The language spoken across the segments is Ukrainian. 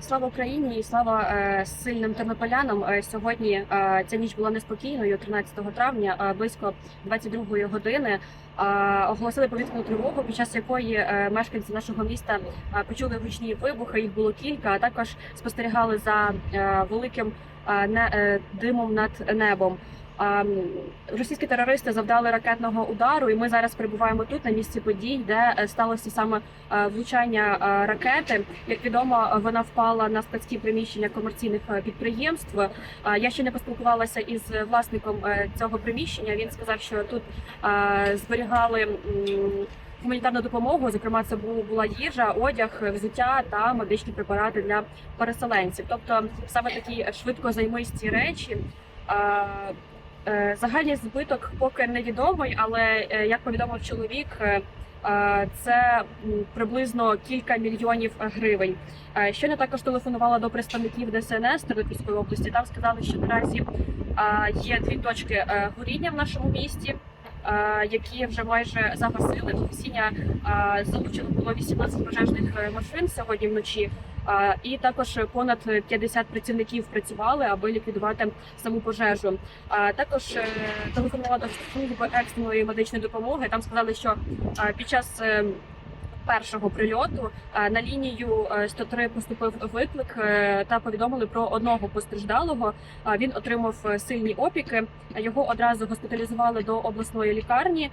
Слава Україні і слава е, сильним тернополянам. Е, Сьогодні е, ця ніч була неспокійною. 13 травня, близько 22 години, оголосили повітряну тривогу, під час якої мешканці нашого міста почули гучні вибухи. Їх було кілька. А також спостерігали за великим димом над небом. М, Російські терористи завдали ракетного удару, і ми зараз перебуваємо тут на місці подій, де е, сталося саме е, влучання е, ракети. Як відомо, вона впала на складські приміщення комерційних підприємств. Я ще не поспілкувалася із власником цього приміщення. Він сказав, що тут зберігали. Гуманітарну допомогу, зокрема, це бу- була їжа, одяг, взуття та медичні препарати для переселенців. Тобто саме такі швидко займисті речі. Е, Загальний збиток поки невідомий, але е, як повідомив чоловік, е, це приблизно кілька мільйонів гривень. Щойно також телефонувала до представників ДСНС Тернопільської області. Там сказали, що наразі є дві точки горіння в нашому місті. Е, Які вже майже загасили до гасіння е, було 18 пожежних е, машин сьогодні вночі, і також понад 50 працівників працювали, аби ліквідувати саму пожежу. Також телефонувала до служби екстреної медичної допомоги. Там сказали, що під час першого прильоту е, на лінію е, 103 поступив виклик е, та повідомили про одного постраждалого. Він отримав е, сильні опіки. Його одразу госпіталізували до обласної лікарні.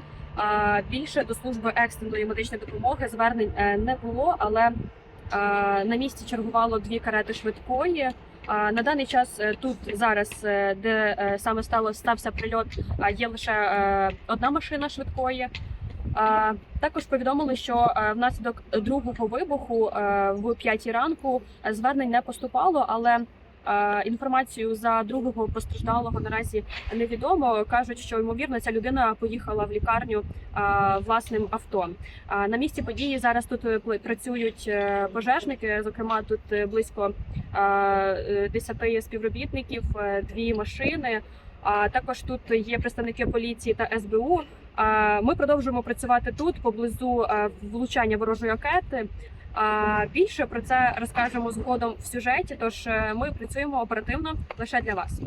Більше до служби екстреної медичної допомоги звернень е, не було, але е, на місці чергувало дві карети швидкої. На даний час е, тут зараз, е, де е, саме стало стався прильот, є лише е, одна машина швидкої. Також повідомили, що е, внаслідок другого вибуху е, в п'ятій ранку звернень не поступало, але е, інформацію за другого постраждалого наразі невідомо. кажуть, що ймовірно ця людина поїхала в лікарню власним авто. На місці події зараз тут працюють пожежники. Зокрема, тут близько е, е, 10 співробітників, дві машини. А також тут є представники поліції та СБУ. Ми продовжуємо працювати тут поблизу е, влучання ворожої ракети. Більше про це розкажемо згодом в сюжеті. Тож е, ми працюємо оперативно лише для вас.